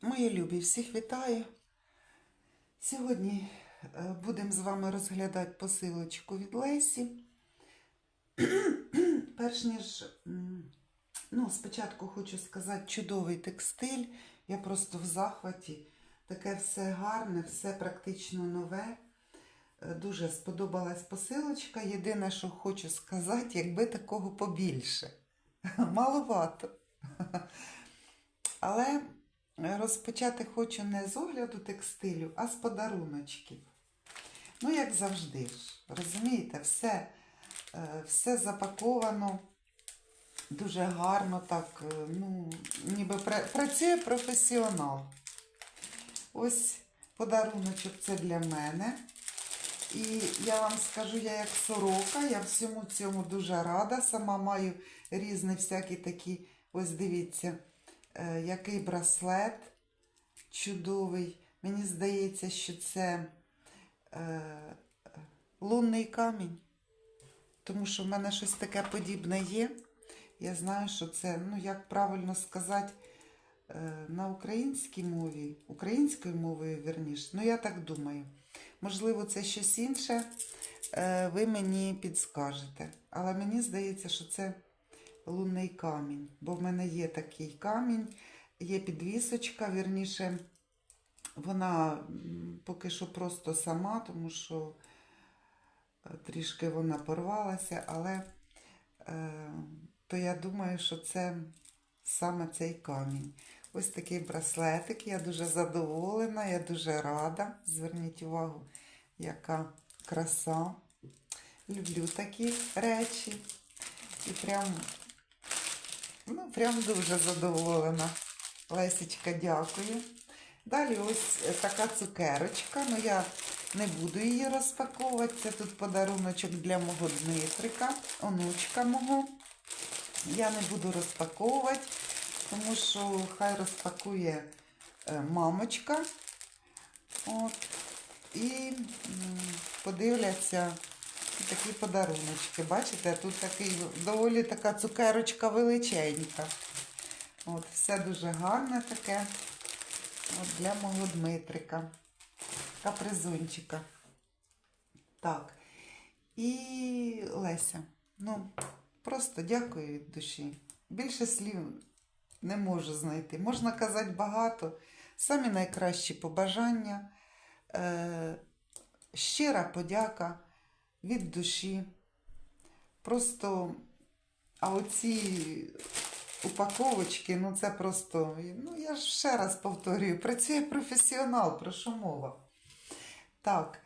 Мої любі, всіх вітаю. Сьогодні е, будемо з вами розглядати посилочку від Лесі. Перш ніж, ну, спочатку хочу сказати, чудовий текстиль. Я просто в захваті. Таке все гарне, все практично нове. Е, Дуже сподобалась посилочка. Єдине, що хочу сказати, якби такого побільше. Маловато. Але розпочати хочу не з огляду текстилю, а з подаруночків. Ну, як завжди ж, розумієте, все, е, все запаковано дуже гарно, так, е, ну, ніби працює професіонал. Ось подаруночок це для мене. І я вам скажу, я як сорока, я всьому цьому дуже рада. Сама маю різні всякі такі, ось дивіться, який браслет чудовий. Мені здається, що це е, лунний камінь. Тому що в мене щось таке подібне є. Я знаю, що це, ну як правильно сказати, е, на українській мові, українською мовою верніше, ну я так думаю. Можливо, це щось інше, е, ви мені підскажете. Але мені здається, що це лунний камінь, бо в мене є такий камінь, є підвісочка, вірніше, вона поки що просто сама, тому що е, трішки вона порвалася, але е, то я думаю, що це саме цей камінь. Ось такий браслетик. Я дуже задоволена, я дуже рада. Зверніть увагу, яка краса. Люблю такі речі. І прям, ну, прям дуже задоволена. Лесечка, дякую. Далі ось така цукерочка. Ну, я не буду її розпаковувати. Це тут подаруночок для мого Дмитрика, онучка мого. Я не буду розпаковувати, тому що хай розпакує е, мамочка. От. І подивляться такі подаруночки. Бачите, тут такий доволі така цукерочка величенька. От, все дуже гарне таке. От для мого Дмитрика. Капризунчика. Так. І Леся. Ну, просто дякую від душі. Більше слів не можу знайти. Можна казати багато. Самі найкращі побажання. Е, щира подяка від душі. Просто, а оці упаковочки, ну це просто, ну я ж ще раз повторюю, працює професіонал, про що мова. Так,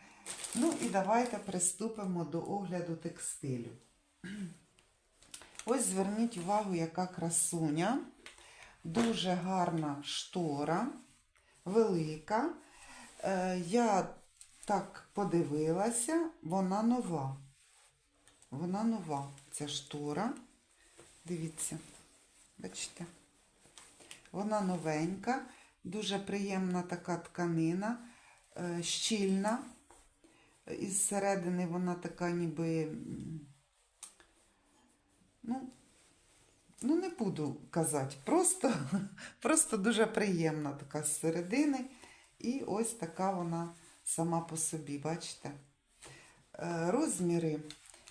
ну і давайте приступимо до огляду текстилю. Ось зверніть увагу, яка красуня. Дуже гарна штора, велика. Е, я так подивилася, вона нова. Вона нова, ця штора. Дивіться, бачите? Вона новенька, дуже приємна така тканина, е, щільна. Із середини вона така ніби. Ну, ну не буду казати, просто, просто дуже приємна така з середини. І ось така вона сама по собі, бачите? Е, Розміри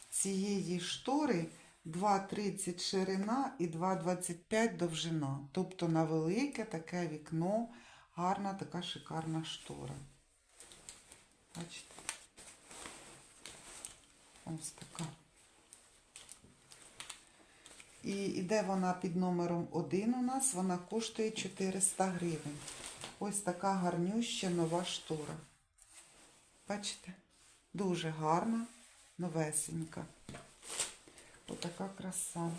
цієї штори 2,30 ширина і 2,25 довжина. Тобто на велике таке вікно, гарна така шикарна штора. Бачите? Ось така. І йде вона під номером 1 у нас, вона коштує 400 гривень. Ось така гарнюща нова штора. Бачите? Дуже гарна, новесенька. Отака краса.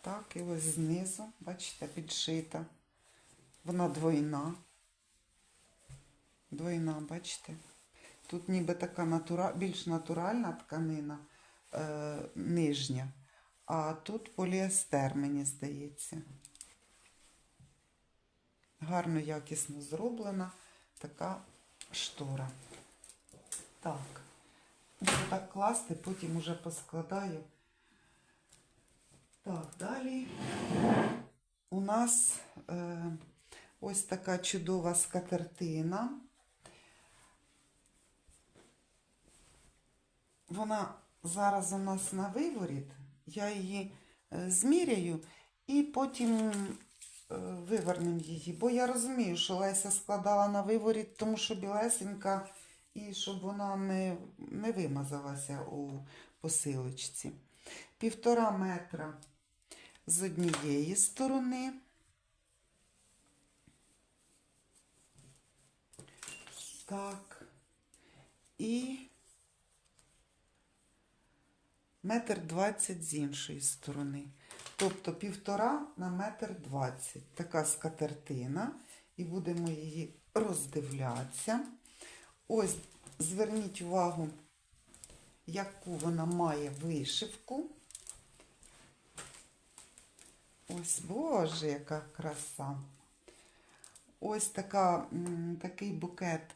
Так, і ось знизу, бачите, підшита. Вона двойна. Двойна, бачите? Тут ніби така натура... більш натуральна тканина е, нижня, а тут поліестер, мені здається. Гарно, якісно зроблена така штора. Так. Буду так класти, потім уже поскладаю Так, далі у нас е, ось така чудова скатертина. Вона зараз у нас на виворіт. Я її е, зміряю і потім вивернемо її. Бо я розумію, що Леся складала на виворіт, тому що білесенька, і щоб вона не, не вимазалася у посилочці. Півтора метра з однієї сторони. Так. І метр двадцять з іншої сторони. Тобто півтора на метр двадцять. Така скатертина. І будемо її роздивлятися. Ось, зверніть увагу, яку вона має вишивку. Ось, боже, яка краса. Ось така, такий букет,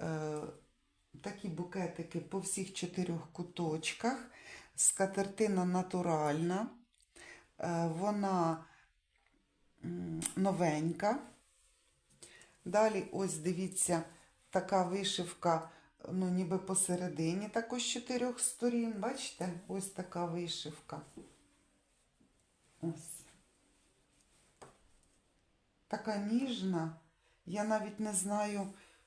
е, такі букетики по всіх чотирьох куточках. Скатертина натуральна. Е, вона новенька. Далі, ось дивіться, така вишивка, ну, ніби посередині, також чотирьох сторін. Бачите? Ось така вишивка. Ось. Така ніжна. Я навіть не знаю,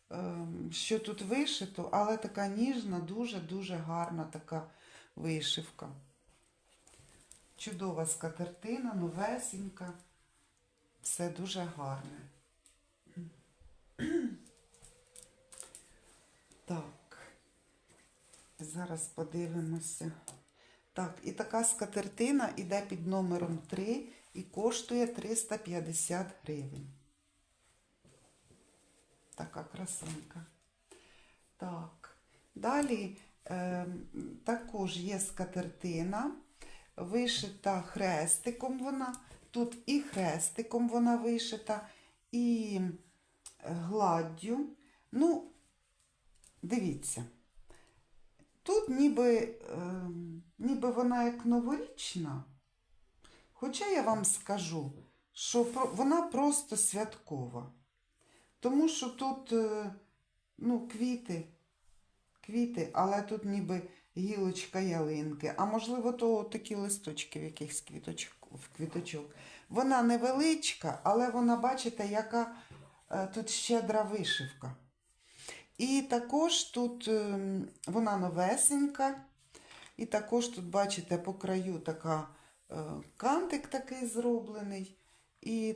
ем, що тут вишито, але така ніжна, дуже-дуже гарна така вишивка. Чудова скатертина, новесенька. Все дуже гарне. Так, зараз подивимося. Так, і така скатертина іде під номером 3 і коштує 350 гривень. Така красунька. Так. Далі е, також є скатертина, вишита хрестиком вона. Тут і хрестиком вона вишита, і е, гладдю. Ну, дивіться. Тут ніби, е, ніби вона як новорічна. Хоча я вам скажу, що вона просто святкова. Тому що тут е, ну, квіти, квіти, але тут ніби гілочка ялинки. А можливо, то такі листочки в якихось квіточок, в квіточок. Вона невеличка, але вона, бачите, яка е, тут щедра вишивка. І також тут ем, вона новесенька. І також тут, бачите, по краю така е, кантик такий зроблений. І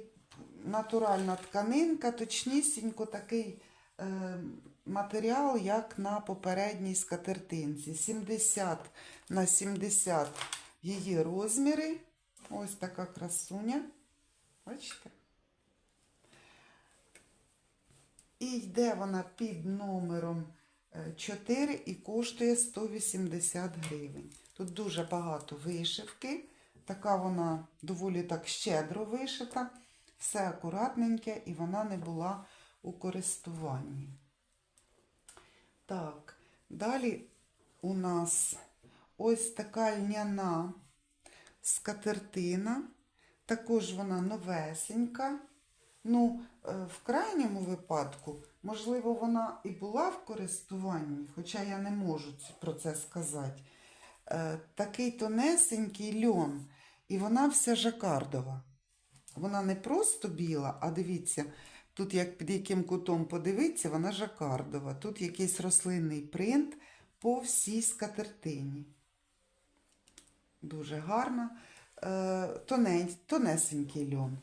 натуральна тканинка, точнісінько такий е, матеріал, як на попередній скатертинці. 70 на 70 її розміри. Ось така красуня. Бачите? І йде вона під номером е, 4 і коштує 180 гривень. Тут дуже багато вишивки. Така вона доволі так щедро вишита. Все акуратненьке і вона не була у користуванні. Так, далі у нас ось така льняна скатертина. Також вона новесенька. Ну, е, в крайньому випадку, можливо, вона і була в користуванні, хоча я не можу про це сказати. Е, Такий тонесенький льон, і вона вся жакардова. Вона не просто біла, а дивіться, тут як під яким кутом подивитися, вона жакардова. Тут якийсь рослинний принт по всій скатертині. Дуже гарна. Е, тонесенький льон.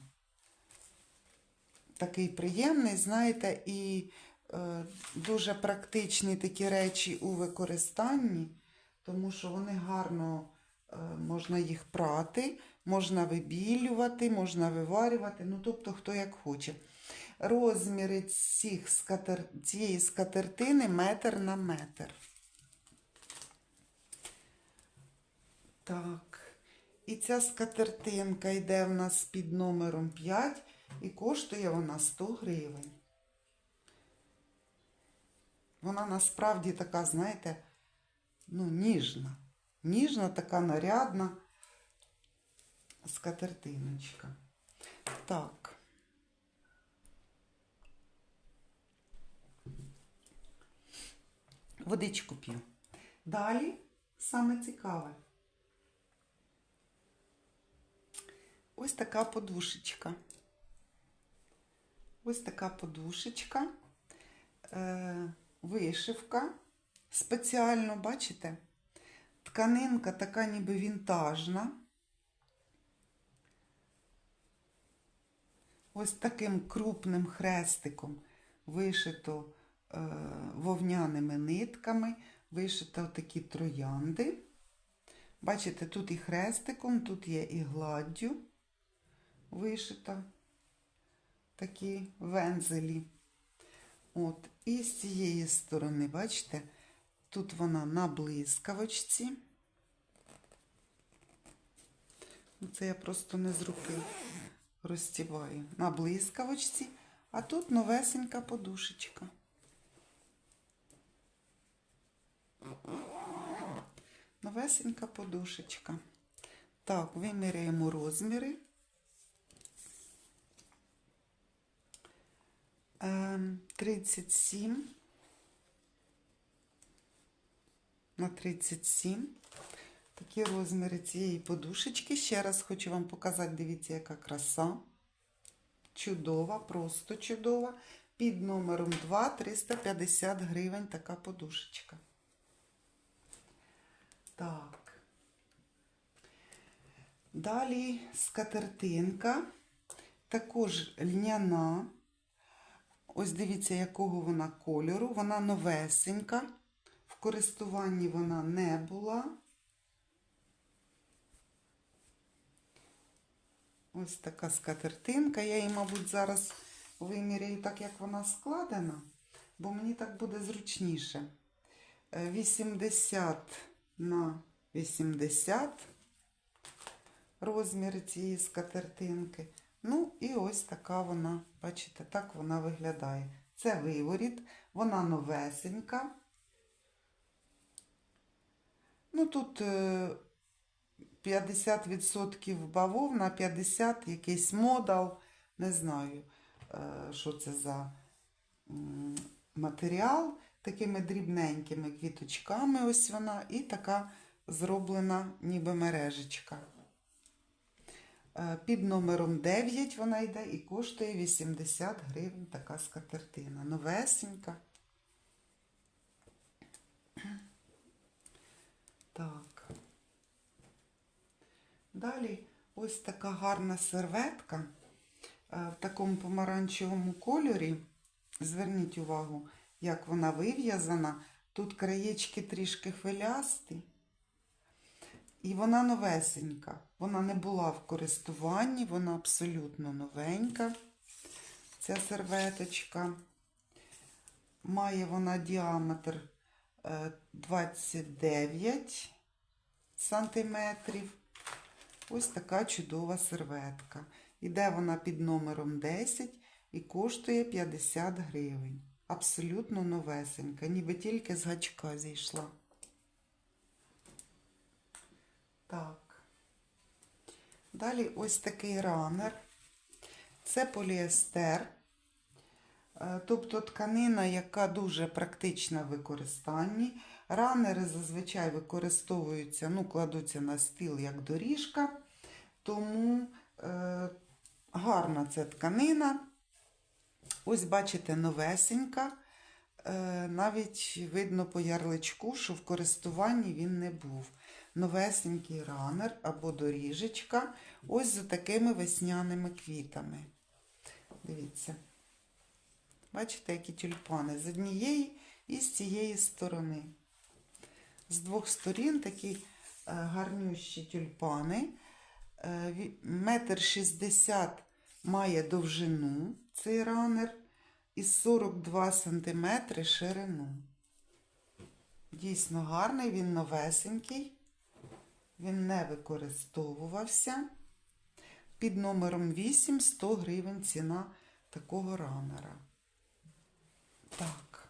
Такий приємний, знаєте, і е, дуже практичні такі речі у використанні, тому що вони гарно е, можна їх прати, можна вибілювати, можна виварювати, ну тобто хто як хоче. Розміри цих скатер... цієї скатертини метр на метр. Так. І ця скатертинка йде в нас під номером 5 і коштує вона 100 гривень. Вона насправді така, знаєте, ну, ніжна. Ніжна, така нарядна. скатертиночка. Так. Водичку п'ю. Далі саме цікаве. Ось така подушечка. Ось така подушечка, е, вишивка. Спеціально, бачите? Тканинка така ніби вінтажна. Ось таким крупним хрестиком вишито вовняними нитками, вишито такі троянди. Бачите, тут і хрестиком, тут є і гладдю вишито такі вензелі. От. І з цієї сторони, бачите, тут вона на блискавочці. Ну, Це я просто не з руки розтіваю. На блискавочці, а тут новесенька подушечка. Новесенька подушечка. Так, виміряємо розміри. Ем, 37 на 37. Такі розміри цієї подушечки. Ще раз хочу вам показати, дивіться, яка краса. Чудова, просто чудова. Під номером 2 350 гривень така подушечка. Так. Далі скатертинка. Також льняна. Ось дивіться, якого вона кольору. Вона новесенька. В користуванні вона не була. Ось така скатертинка. Я її, мабуть, зараз виміряю так, як вона складена, бо мені так буде зручніше. Е, 80 на 80 розміри цієї скатертинки. Ну, і ось така вона, бачите, так вона виглядає. Це виворіт, вона новесенька. Ну, тут е, 50% бавовна, 50 якийсь модал. Не знаю, е, що це за матеріал. Такими дрібненькими квіточками ось вона. І така зроблена ніби мережечка. Е, Під номером 9 вона йде і коштує 80 гривень така скатертина. Новесенька. Так. Далі ось така гарна серветка е, в такому помаранчевому кольорі. Зверніть увагу, як вона вив'язана. Тут краєчки трішки хвилясті. І вона новесенька. Вона не була в користуванні, вона абсолютно новенька. Ця серветочка. Має вона діаметр е, 29 сантиметрів. Ось така чудова серветка. Іде вона під номером 10 і коштує 50 гривень. Абсолютно новесенька, ніби тільки з гачка зійшла. Так. Далі ось такий ранер. Це поліестер. Е, Тобто тканина, яка дуже практична в використанні. Ранери зазвичай використовуються, ну, кладуться на стіл як доріжка, тому е, гарна ця тканина. Ось, бачите, новесенька. Е, навіть видно по ярличку, що в користуванні він не був. Новесенький ранер або доріжечка. Ось з такими весняними квітами. Дивіться. Бачите, які тюльпани з однієї і з цієї сторони. З двох сторін такі е, гарнющі тюльпани. Е, Метр шістдесят має довжину цей ранер і 42 сантиметри ширину. Дійсно гарний, він новесенький. Він не використовувався. Під номером 8 100 гривень ціна такого ранера. Так.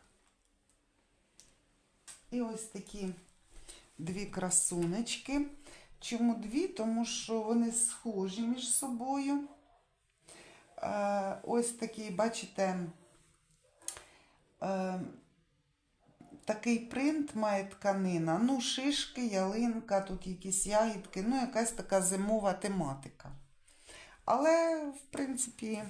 І ось такі дві красунечки. Чому дві? Тому що вони схожі між собою. Ось такий, бачите, е, такий принт має тканина. Ну, шишки, ялинка, тут якісь ягідки, ну, якась така зимова тематика. Але, в принципі,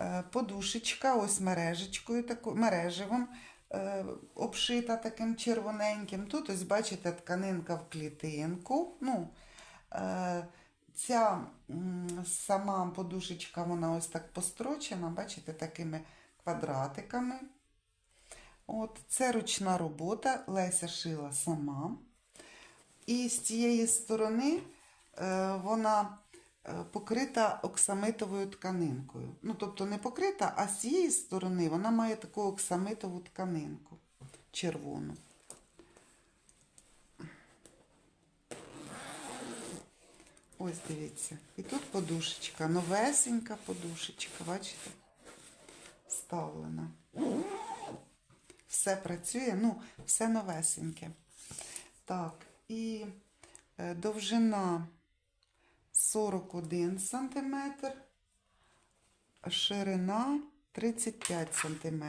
е, подушечка, ось мережечкою, мережевим, е, обшита таким червоненьким. Тут, ось, бачите, тканинка в клітинку. Ну, е, ця сама подушечка, вона ось так построчена, бачите, такими квадратиками. От, це ручна робота, Леся шила сама. І з цієї сторони е, вона е, покрита оксамитовою тканинкою. Ну, тобто не покрита, а з цієї сторони вона має таку оксамитову тканинку червону. Ось дивіться. І тут подушечка, новесенька подушечка, бачите? Вставлена. Все працює, ну, все новесеньке. Так, і е, довжина 41 см, ширина 35 см.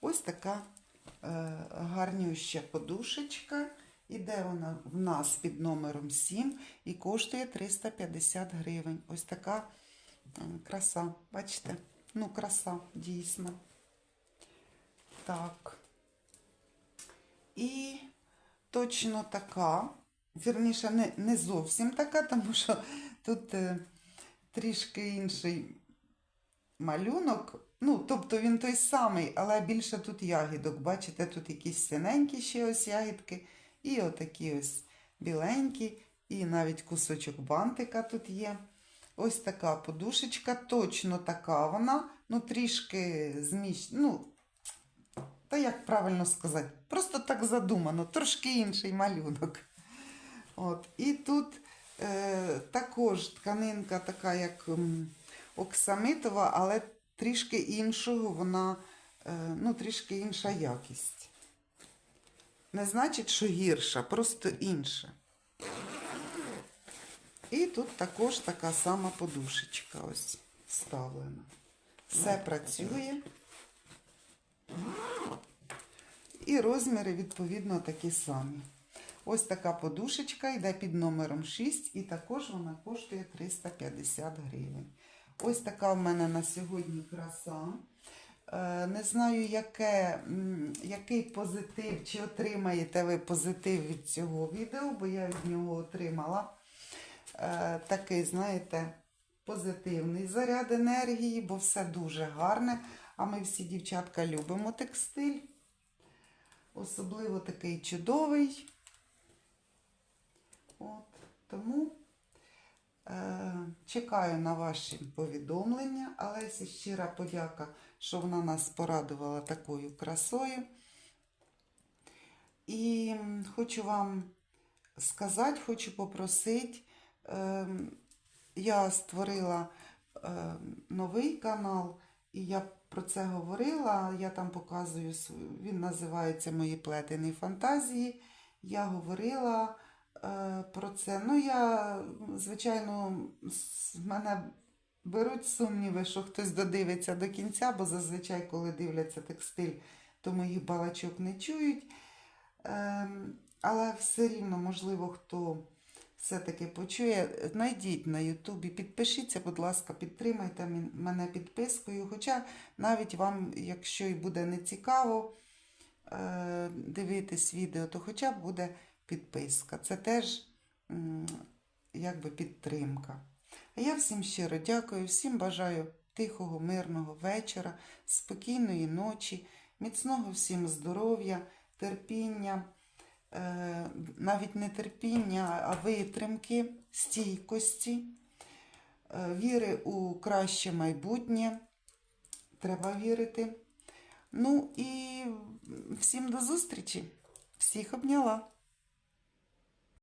Ось така е, гарнюща подушечка. Іде вона в нас під номером 7 і коштує 350 гривень. Ось така е, краса. Бачите? Ну, краса, дійсно. Так. І точно така. Вірніше, не, не зовсім така, тому що тут е, трішки інший малюнок. Ну, тобто він той самий, але більше тут ягідок. Бачите, тут якісь синенькі ще ось ягідки, і отакі ось біленькі, і навіть кусочок бантика тут є. Ось така подушечка, точно така вона, ну трішки зміщ... ну, та як правильно сказати, просто так задумано, трошки інший малюнок. От. І тут е, також тканинка така, як оксамитова, але трішки іншого, вона, е, ну, трішки інша якість. Не значить, що гірша, просто інша. І тут також така сама подушечка ось вставлена. Все працює. І розміри, відповідно, такі самі. Ось така подушечка йде під номером 6, і також вона коштує 350 гривень. Ось така в мене на сьогодні краса. Е, Не знаю, яке, який позитив, чи отримаєте ви позитив від цього відео, бо я від нього отримала е, такий, знаєте, позитивний заряд енергії, бо все дуже гарне. А ми всі дівчатка любимо текстиль. Особливо такий чудовий. От, тому е, чекаю на ваші повідомлення. Алесі щира подяка, що вона нас порадувала такою красою. І хочу вам сказати, хочу попросити, е, я створила е, новий канал, і я про це говорила. Я там показую, він називається Мої плетені фантазії. Я говорила е, про це. Ну, я, звичайно, з мене беруть сумніви, що хтось додивиться до кінця, бо зазвичай, коли дивляться текстиль, то моїх балачок не чують. Ем, але все рівно, можливо, хто все-таки почує, знайдіть на Ютубі, підпишіться, будь ласка, підтримайте мене підпискою. Хоча навіть вам, якщо і буде не цікаво е, дивитись відео, то хоча б буде підписка. Це теж якби підтримка. А я всім щиро дякую, всім бажаю тихого, мирного вечора, спокійної ночі, міцного всім здоров'я, терпіння, е, навіть не терпіння, а витримки, стійкості, е, віри у краще майбутнє. Треба вірити. Ну і всім до зустрічі. Всіх обняла.